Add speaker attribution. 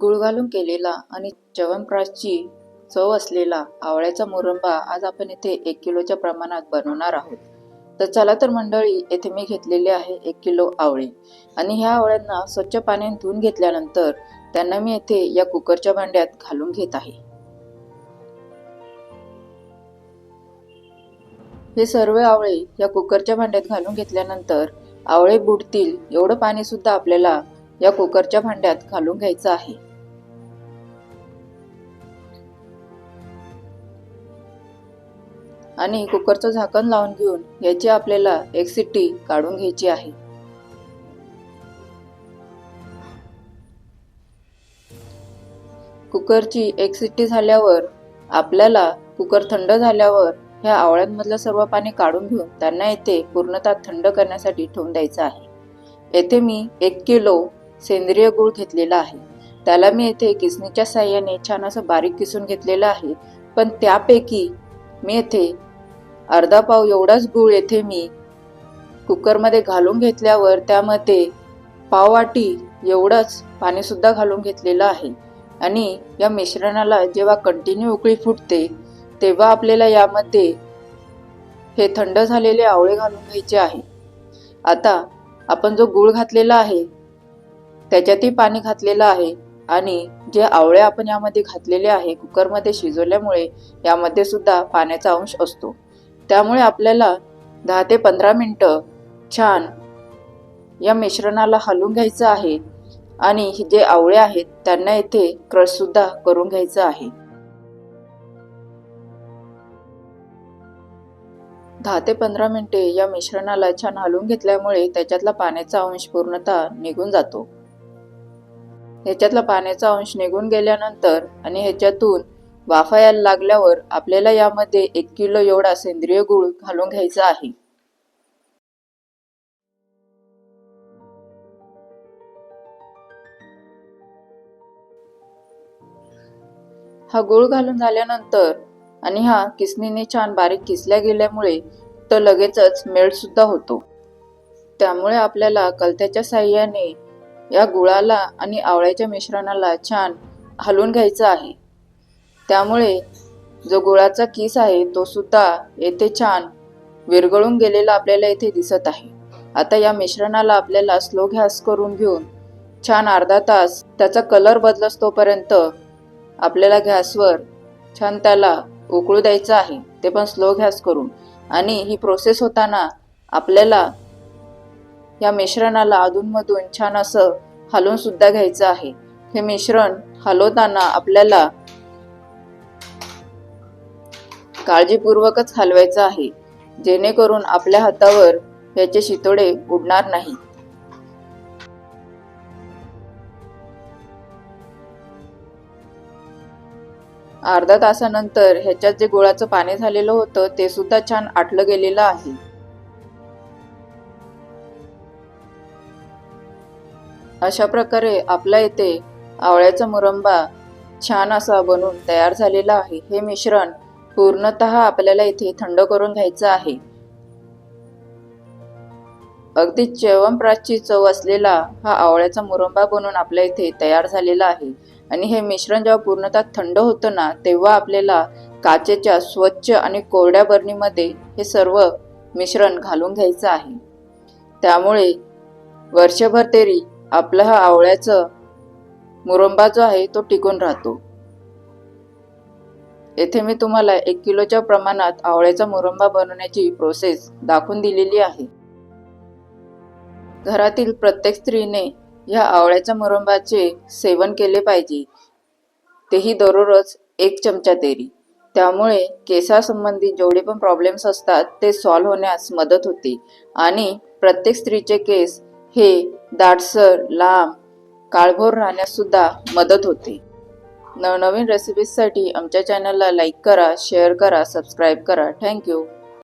Speaker 1: गुळ घालून केलेला आणि च्यवनप्राशची चव असलेला आवळ्याचा मुरंबा आज आपण इथे एक किलोच्या प्रमाणात बनवणार आहोत. तर चला तर मंडळी येथे मी घेतलेले आहे एक किलो आवळे. आणि ह्या आवळ्यांना स्वच्छ पाण्याने धुवून घेतल्यानंतर त्यांना मी येथे या कुकरच्या भांड्यात घालून घेत आहे. हे सर्व आवळे या कुकरच्या भांड्यात घालून घेतल्यानंतर आवळे बुडतील एवढं पाणी सुद्धा आपल्याला या कुकरच्या भांड्यात घालून घ्यायचं आहे. आणि कुकरचं झाकण लावून घेऊन याची आपल्याला एक सिट्टी काढून घ्यायची आहे. कुकरची एक सिट्टी झाल्यावर आपल्याला कुकर थंड झाल्यावर ह्या आवळ्यांमधलं सर्व पाणी काढून घेऊन त्यांना येथे पूर्णतः थंड करण्यासाठी ठेवून द्यायचं आहे. येथे मी एक किलो सेंद्रिय गूळ घेतलेला आहे. त्याला मी येथे किसणीच्या साह्याने छान असं बारीक किसून घेतलेलं आहे. पण त्यापैकी मी येथे अर्धा पाव एवढाच गूळ येथे मी कुकरमध्ये घालून घेतल्यावर त्यामध्ये पाववाटी एवढंच पाणीसुद्धा घालून घेतलेलं आहे. आणि या मिश्रणाला जेव्हा कंटिन्यू उकळी फुटते तेव्हा आपल्याला यामध्ये हे थंड झालेले आवळे घालून घ्यायचे आहे. आता आपण जो गूळ घातलेला आहे त्याच्यातही पाणी घातलेलं आहे आणि जे आवळे आपण यामध्ये घातलेले आहे कुकरमध्ये शिजवल्यामुळे यामध्ये सुद्धा पाण्याचा अंश असतो. त्यामुळे आपल्याला दहा ते पंधरा मिनटं छान या मिश्रणाला हलवून घ्यायचं आहे. आणि जे आवळे आहेत त्यांना येथे क्रश सुद्धा करून घ्यायचं आहे. दहा ते पंधरा मिनिटे या मिश्रणाला छान हलवून घेतल्यामुळे त्याच्यातला पाण्याचा अंश पूर्णतः निघून जातो. ह्याच्यातला पाण्याचा अंश निघून गेल्यानंतर आणि ह्याच्यातून वाफायला लागल्यावर आपल्याला यामध्ये एक किलो एवढा सेंद्रिय गूळ घालून घ्यायचा आहे. हा गूळ घालून झाल्यानंतर आणि हा किसणीने छान बारीक किसल्या गेल्यामुळे तो लगेचच मेळ सुद्धा होतो. त्यामुळे आपल्याला कलत्याच्या साह्याने या गुळाला आणि आवळ्याच्या मिश्रणाला छान हलवून घ्यायचं आहे. त्यामुळे जो गुळाचा किस आहे तो सुद्धा येथे छान विरघळून गेलेला आपल्याला येथे दिसत आहे. आता या मिश्रणाला आपल्याला स्लो गॅस करून घेऊन छान अर्धा तास त्याचा कलर बदलस तोपर्यंत आपल्याला गॅसवर छान त्याला उकळू द्यायचं आहे. ते पण स्लो गॅस करून. आणि ही प्रोसेस होताना आपल्याला या मिश्रणाला अधूनमधून छान असं हलवून सुद्धा घ्यायचं आहे. हे मिश्रण हलवताना आपल्याला काळजीपूर्वकच हलवायचं आहे जेणेकरून आपल्या हातावर याचे शितोडे उडणार नाही अर्धा तासानंतर ह्याच्यात जे गुळाचं पाणी झालेलं होतं ते सुद्धा छान आटलं गेलेलं आहे. अशा प्रकारे आपल्या इथे आवळ्याचा मुरंबा छान असा बनून तयार झालेला आहे. हे मिश्रण पूर्णतः आपल्याला इथे थंड करून घ्यायचं आहे. अगदी च्यवनप्राशची चव असलेला हा आवळ्याचा मुरंबा बनून आपल्या इथे तयार झालेला आहे. आणि हे मिश्रण जेव्हा पूर्णतः थंड होतं ना तेव्हा आपल्याला काचेच्या स्वच्छ आणि कोरड्या बरणीमध्ये हे सर्व मिश्रण घालून घ्यायचं आहे. त्यामुळे वर्षभर तरी आपलं हा आवळ्याचं मुरंबा जो आहे तो टिकून राहतो. येथे मी तुम्हाला एक किलोच्या प्रमाणात आवळ्याचा मुरंबा बनवण्याची प्रोसेस दाखवून दिलेली आहे. घरातील प्रत्येक स्त्रीने या आवळ्याच्या मुरंबाचे सेवन केले पाहिजे. तेही दररोज एक चमचा तेरी. त्यामुळे केसासंबंधी जेवढे पण प्रॉब्लेम्स असतात ते सॉल्व्ह होण्यास मदत होते. आणि प्रत्येक स्त्रीचे केस हे दाटसर लांब काळभोर राहण्यास सुद्धा मदत होते. नवनवीन रेसिपीजसाठी आमच्या चॅनलला लाईक करा शेअर करा सबस्क्राईब करा. थँक्यू